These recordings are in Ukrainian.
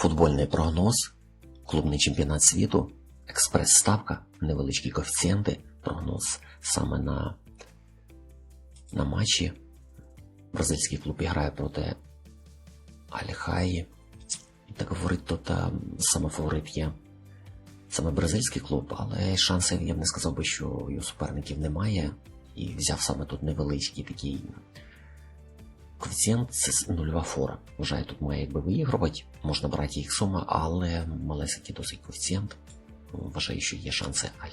Футбольний прогноз, клубний чемпіонат світу, експрес-ставка, невеличкі коефіцієнти, прогноз саме на, на матчі. Бразильський клуб грає проти Аль-Хаї. Так говорить, то та саме фаворит є саме бразильський клуб, але шансів я б не сказав би, що у суперників немає. І взяв саме тут невеличкий такий коефіцієнт, це нульова фора. Вважаю, тут має якби виігрувати, можна брати їх сума, але малесенький досить коефіцієнт. Вважаю, що є шанси Аль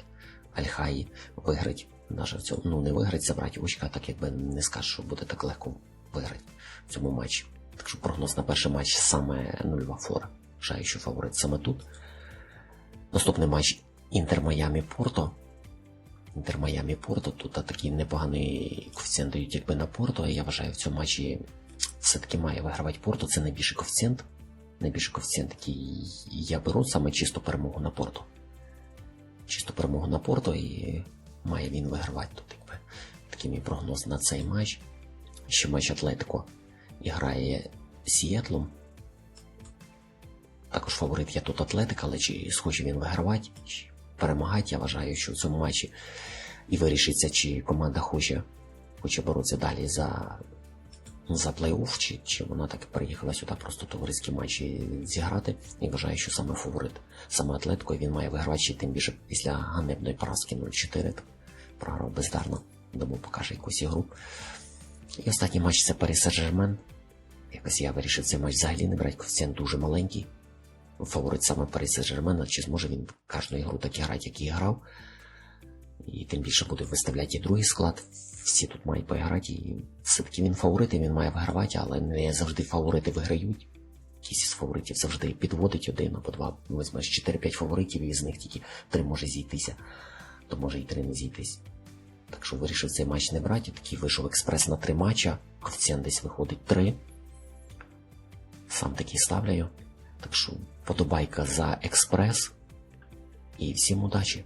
Альхаї виграти. Навіть в цьому, ну не виграти, забрати очка, так якби не скажу, що буде так легко виграти в цьому матчі. Так що прогноз на перший матч саме нульова фора. Вважаю, що фаворит саме тут. Наступний матч Інтер Майамі Порто. Інтер Майамі Порто. Тут такий непоганий коефіцієнт дають якби на Порто. Я вважаю, в цьому матчі все-таки має вигравати Порто. Це найбільший коефіцієнт. Найбільший коефіцієнт, який я беру саме чисто перемогу на Порто. Чисто перемогу на Порто і має він вигравати тут, якби. Такий мій прогноз на цей матч. Ще матч Атлетико грає Сіетлом. Також фаворит я тут Атлетик, але чи схоче він вигравати, чи перемагати, я вважаю, що в цьому матчі і вирішиться, чи команда хоче, хоче боротися далі за, за плей-офф, чи, чи вона так приїхала сюди просто товариські матчі зіграти. І вважаю, що саме фаворит, саме Атлетико, і він має вигравати, тим більше після ганебної поразки 0-4. Програв бездарно, тому покаже якусь ігру. І останній матч це Парі Сен-Жермен. Якось я вирішив цей матч взагалі не брати, коефіцієнт дуже маленький. Фаворит саме Парі Сен-Жермена, чи зможе він кожну ігру так грати, як і грав. І тим більше буде виставляти і другий склад. Всі тут мають поіграти. І все-таки він фаворит, і він має вигравати, але не завжди фаворити виграють. Якісь із фаворитів завжди підводить один або два. Візьмеш 4-5 фаворитів, і з них тільки три може зійтися, то може і три не зійтись. Так що вирішив цей матч не брати. Такий вийшов експрес на три матча. Коефіцієнт десь виходить 3. Сам такий ставляю. Так що подобайка за експрес. І всім удачі!